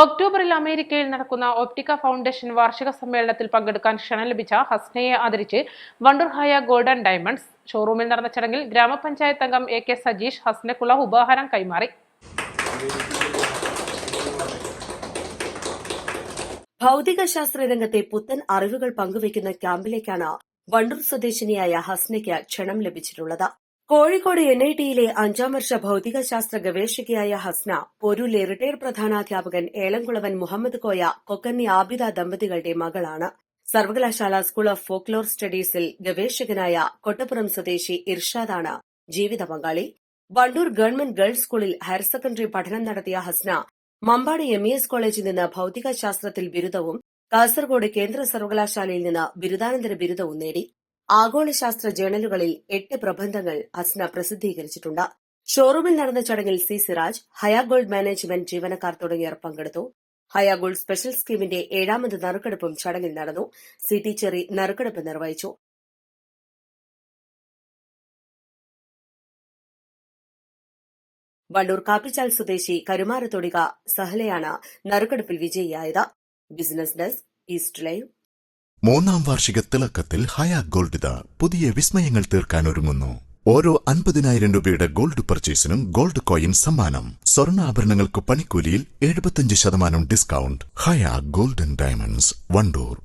ഒക്ടോബറിൽ അമേരിക്കയിൽ നടക്കുന്ന ഒപ്റ്റിക്ക ഫൗണ്ടേഷൻ വാർഷിക സമ്മേളനത്തിൽ പങ്കെടുക്കാൻ ക്ഷണം ലഭിച്ച ഹസ്നയെ ആദരിച്ച് വണ്ടർഹായ ഗോൾഡൻ ഡയമണ്ട്സ്. ഷോറൂമിൽ നടന്ന ചടങ്ങിൽ ഗ്രാമപഞ്ചായത്ത് അംഗം എ കെ സജീഷ് ഹസ്നക്കുള്ള ഉപഹാരം കൈമാറി. ഭൗതികശാസ്ത്ര രംഗത്തെ പുത്തൻ അറിവുകൾ പങ്കുവയ്ക്കുന്ന ക്യാമ്പിലേക്കാണ് വണ്ടൂർ സ്വദേശിനിയായ ഹസ്നയ്ക്ക് ക്ഷണം ലഭിച്ചിട്ടുള്ളത്. കോഴിക്കോട് എൻ ഐ ടിയിലെ അഞ്ചാം വർഷ ഭൗതികശാസ്ത്ര ഗവേഷകയായ ഹസ്ന പൊരുലെ റിട്ടയർഡ് പ്രധാനാധ്യാപകൻ ഏലംകുളവൻ മുഹമ്മദ് കോയ കൊക്കന്നി ആബിദ ദമ്പതികളുടെ മകളാണ്. സർവകലാശാല സ്കൂൾ ഓഫ് ഫോക്ലോർ സ്റ്റഡീസിൽ ഗവേഷകനായ കൊട്ടപ്പുറം സ്വദേശി ഇർഷാദാണ് ജീവിത പങ്കാളി. വണ്ടൂർ ഗവൺമെന്റ് ഗേൾസ് സ്കൂളിൽ ഹയർ സെക്കൻഡറി പഠനം നടത്തിയ Hasna Mampad M E S കോളേജിൽ നിന്ന് ഭൗതികശാസ്ത്രത്തിൽ ബിരുദവും കാസർഗോഡ് കേന്ദ്ര സർവകലാശാലയിൽ നിന്ന് ബിരുദാനന്തര ബിരുദവും നേടി. ആഗോളശാസ്ത്ര ജേണലുകളിൽ എട്ട് പ്രബന്ധങ്ങൾ ഹസ്ന പ്രസിദ്ധീകരിച്ചിട്ടുണ്ട്. ഷോറൂമിൽ നടന്ന ചടങ്ങിൽ സി സിറാജ് ഹയാ ഗോൾഡ് മാനേജ്മെന്റ് ജീവനക്കാർ തുടങ്ങിയവർ പങ്കെടുത്തു. ഹയാ ഗോൾഡ് സ്പെഷ്യൽ സ്കീമിന്റെ ഏഴാമത് നറുക്കെടുപ്പും ചടങ്ങിൽ നടന്നു. സി ചെറി നറുക്കെടുപ്പ് നിർവഹിച്ചു. വണ്ടൂർ കാപ്പിച്ചാൽ സ്വദേശി കരുമാരത്തൊടിക സഹലയാണ് നറുക്കെടുപ്പിൽ വിജയിയായത്. Business desk east live. മൂന്നാം വാർഷിക തിളക്കത്തിൽ ഹയാ ഗോൾഡ് പുതിയ വിസ്മയങ്ങൾ തീർക്കാൻ ഒരുങ്ങുന്നു. ഓരോ അൻപതിനായിരം രൂപയുടെ ഗോൾഡ് പർച്ചേസിനും ഗോൾഡ് കോയിൻ സമ്മാനം. സ്വർണാഭരണങ്ങൾക്ക് പണിക്കൂലിയിൽ എഴുപത്തിയഞ്ച് ശതമാനം discount. Haya golden diamonds Wandoor.